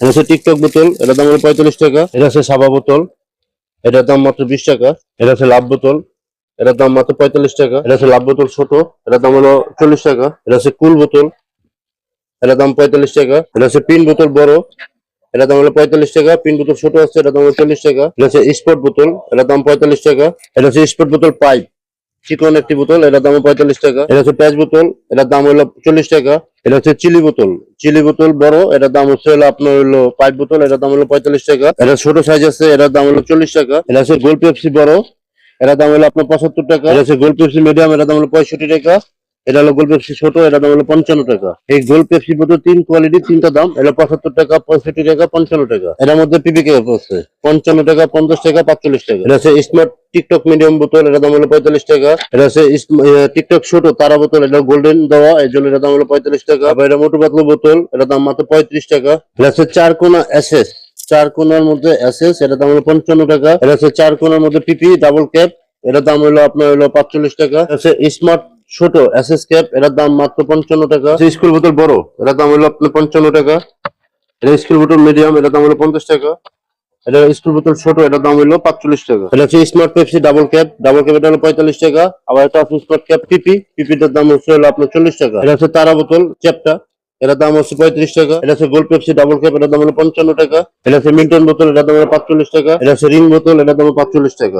এটা হচ্ছে টিকটক বোতল, এটার দাম হলো পঁয়তাল্লিশ টাকা। এটা হচ্ছে সাবা বোতল, এটার দাম মাত্র বিশ টাকা। এটা হচ্ছে লাভ বোতল, এটার দাম মাত্র পঁয়তাল্লিশ টাকা। এটা হচ্ছে লাভ বোতল ছোট, এটার দাম হলো চল্লিশ টাকা। এটা হচ্ছে কুল বোতল, এটার দাম পঁয়তাল্লিশ টাকা। এটা হচ্ছে পিন বোতল বড়, এটার দাম হলো পঁয়তাল্লিশ টাকা। পিন বোতল ছোট আছে, এটার দাম হলো চল্লিশ টাকা। এটা হচ্ছে স্পট বোতল, এটার দাম পঁয়তাল্লিশ টাকা। এটা হচ্ছে স্পট বোতল পাইপ চিকন একটি বোতল, এটার দাম পঁয়তাল্লিশ টাকা। এটা হচ্ছে পেঁয়াজ বোতল, এটার দাম হলো চল্লিশ টাকা। এটা হচ্ছে চিলি বোতল। চিলি বোতল বড়, এটার দাম হচ্ছে হলো আপনার হলো পাইপ বোতল, এটার দাম হলো পঁয়তাল্লিশ টাকা। এটা ছোট সাইজ আছে, এটার দাম হলো চল্লিশ টাকা। এটা হচ্ছে গোল পেপসি বড়, এটার দাম হলো আপনার পঁচাত্তর টাকা। এটা হচ্ছে গোল পেপসি মিডিয়াম এটার দাম হলো পঁয়ষট্টি টাকা। এটা হলো গোল পেপসি ছোট এটার দাম হলো পঞ্চান্ন টাকা। এই গোল পেপসি বোতল তিন কোয়ালিটি তিনটা দাম। এটা পঁচাত্তর টাকা, পঁয়ষট্টি টাকা, পঞ্চান্ন টাকা। এটার মধ্যে পিপিকে আছে? পঞ্চান্ন টাকা, পঞ্চাশ টাকা, পাঁচচল্লিশ টাকা। এটা হচ্ছে স্মার্ট টিকটক মিডিয়াম বোতল, এটার দাম হলো পঁয়তাল্লিশ টাকা। এটা হচ্ছে টিকটক ছোট, তারা বোতল, এটা গোল্ডেন দেওয়া, এই জন্য এটার দাম হলো পঁয়তাল্লিশ টাকা। এটা মোটু পাতলু বোতল, এটার দাম মাত্র পঁয়ত্রিশ টাকা। এটা হচ্ছে চার কোনা এসএস চার কোনার মধ্যে এসএস এটার দাম হলো পঞ্চান্ন টাকা। এটা হচ্ছে চার কোনার মধ্যে পিপি ডাবল ক্যাপ এটার দাম হলো, আপনার হলো পাঁচচল্লিশ টাকা। স্মার্ট ছোট এসএস ক্যাপ এটার দাম মাত্র পঞ্চান্ন টাকা। স্কুল বোতল বড় এটার দাম হলো আপনার পঞ্চান্ন টাকা। এটা স্কুল বোতল মিডিয়াম এটার দাম হলো পঞ্চাশ টাকা। এটা স্কুল বোতল ছোট এটার দাম হলো পাঁচচল্লিশ টাকা। এটা হচ্ছে smart Pepsi double cap double cap এটা হলো পঁয়তাল্লিশ টাকা। আবার এটা আছে স্মার্ট ক্যাপ পিপি পিপিটার দাম হচ্ছে হলো আপনার চল্লিশ টাকা। এটা হচ্ছে তারা বোতল চ্যাপটা এটার দাম হচ্ছে পঁয়ত্রিশ টাকা। এটা হচ্ছে গোল্ড পেপসি ডাবল ক্যাপ এটার দাম হলো পঞ্চান্ন টাকা। এটা হচ্ছে মিল্টন বোতল এটার দাম হলো পাঁচচল্লিশ টাকা। এটা হচ্ছে রিং বোতল এটার দাম হলো পাঁচচল্লিশ টাকা।